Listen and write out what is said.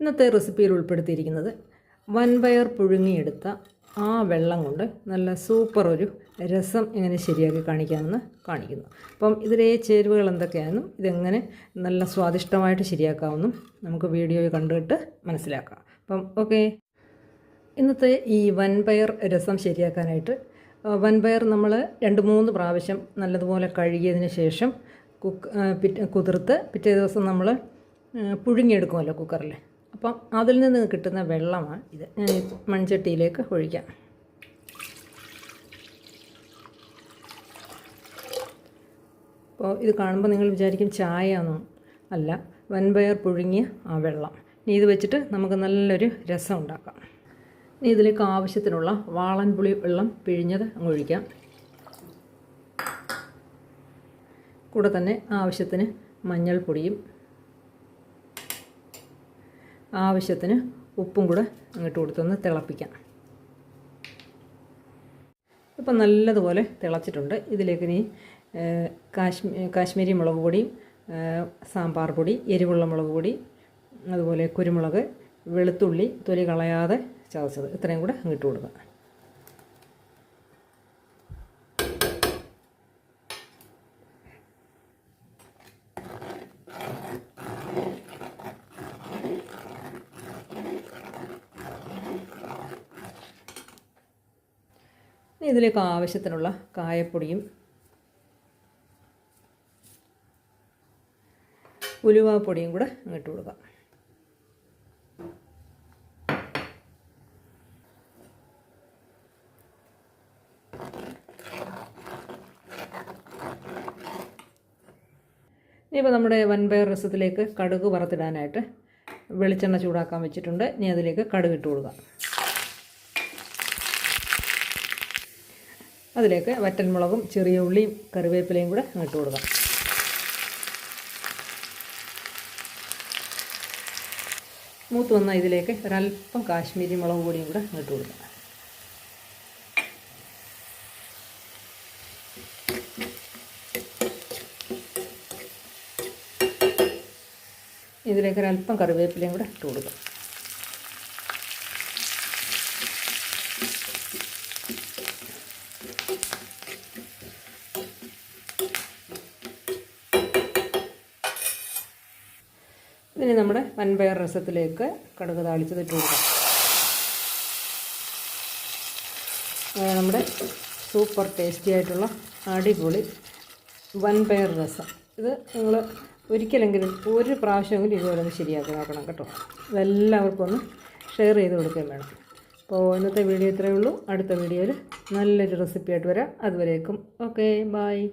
ഇന്നത്തെ റെസിപ്പിയിൽ ഉൾപ്പെടുത്തിയിരിക്കുന്നത് വൻപയർ പുഴുങ്ങിയെടുത്ത ആ വെള്ളം കൊണ്ട് നല്ല സൂപ്പർ ഒരു രസം എങ്ങനെ ശരിയാക്കി കാണിക്കാമെന്ന് കാണിക്കുന്നു. അപ്പം ഇതിലെ ചേരുവകൾ എന്തൊക്കെയാണെന്നും ഇതെങ്ങനെ നല്ല സ്വാദിഷ്ടമായിട്ട് ശരിയാക്കാമെന്നും നമുക്ക് വീഡിയോ കണ്ടിട്ട് മനസ്സിലാക്കാം. അപ്പം ഓക്കെ ഇന്നത്തെ ഈ വൻപയർ രസം ശരിയാക്കാനായിട്ട് വൻപയർ നമ്മൾ രണ്ട് മൂന്ന് പ്രാവശ്യം നല്ലതുപോലെ കഴുകിയതിന് ശേഷം കുക്ക് കുതിർത്ത് പിറ്റേ ദിവസം നമ്മൾ പുഴുങ്ങിയെടുക്കുമല്ലോ കുക്കറിൽ. അപ്പം അതിൽ നിന്ന് കിട്ടുന്ന വെള്ളമാണ് ഇത്. ഞാൻ മൺചട്ടിയിലേക്ക് ഒഴിക്കാം. അപ്പോൾ ഇത് കാണുമ്പോൾ നിങ്ങൾ വിചാരിക്കും ചായ ഒന്നും അല്ല വൻപയർ പുഴുങ്ങിയ ആ വെള്ളം. ഇനി ഇത് വെച്ചിട്ട് നമുക്ക് നല്ലൊരു രസം ഉണ്ടാക്കാം. ഇനി ഇതിലേക്ക് ആവശ്യത്തിനുള്ള വാളൻപുളി വെള്ളം പിഴിഞ്ഞത് അങ്ങ് ഒഴിക്കാം. കൂടെ തന്നെ ആവശ്യത്തിന് മഞ്ഞൾപ്പൊടിയും ആവശ്യത്തിന് ഉപ്പും കൂടെ അങ്ങോട്ട് കൊടുത്തൊന്ന് തിളപ്പിക്കാം. ഇപ്പം നല്ലതുപോലെ തിളച്ചിട്ടുണ്ട്. ഇതിലേക്ക് ഇനി കാശ്മീ കാശ്മീരി മുളക് പൊടിയും സാമ്പാർ പൊടി എരിവുള്ള മുളക് പൊടി അതുപോലെ കുരുമുളക് വെളുത്തുള്ളി തൊലി കളയാതെ ചതച്ചത്. ഇത്രയും കൂടെ അങ്ങോട്ട് കൊടുക്കുക. ഇനി ഇതിലേക്ക് ആവശ്യത്തിനുള്ള കായപ്പൊടിയും ഉലുവാപ്പൊടിയും കൂടെ അങ്ങോട്ട് കൊടുക്കാം. ഇനിയിപ്പോൾ നമ്മുടെ വൻപയർ രസത്തിലേക്ക് കടുക് വറുത്തിടാനായിട്ട് വെളിച്ചെണ്ണ ചൂടാക്കാൻ വെച്ചിട്ടുണ്ട്. ഇനി അതിലേക്ക് കടുക് ഇട്ട് കൊടുക്കാം. അതിലേക്ക് വറ്റൽമുളകും ചെറിയ ഉള്ളിയും കറിവേപ്പിലയും കൂടെ ഇട്ട് കൊടുക്കാം. മൂത്ത് വന്ന ഇതിലേക്ക് ഒരല്പം കാശ്മീരി മുളക് പൊടിയും കൂടെ ഇട്ട് കൊടുക്കാം. ഇതിലേക്ക് ഒരല്പം കറിവേപ്പിലയും കൂടെ ഇട്ട് കൊടുക്കാം. ഇനി നമ്മുടെ വൻപയർ രസത്തിലേക്ക് കടുക് താളിച്ചതിട്ട് കൊടുക്കാം. നമ്മുടെ സൂപ്പർ ടേസ്റ്റി ആയിട്ടുള്ള അടിപൊളി വൻപയർ രസം. ഇത് നിങ്ങൾ ഒരിക്കലെങ്കിലും ഒരു പ്രാവശ്യമെങ്കിലും ഇതുപോലെ ഒന്ന് ശരിയാക്കി നോക്കണം കേട്ടോ. ഇതെല്ലാവർക്കും ഒന്ന് ഷെയർ ചെയ്ത് കൊടുക്കുകയും വേണം. അപ്പോൾ ഇന്നത്തെ വീഡിയോ ഇത്രയേ ഉള്ളൂ. അടുത്ത വീഡിയോയിൽ നല്ലൊരു റെസിപ്പിയായിട്ട് വരാം. അതുവരേക്കും. Okay bye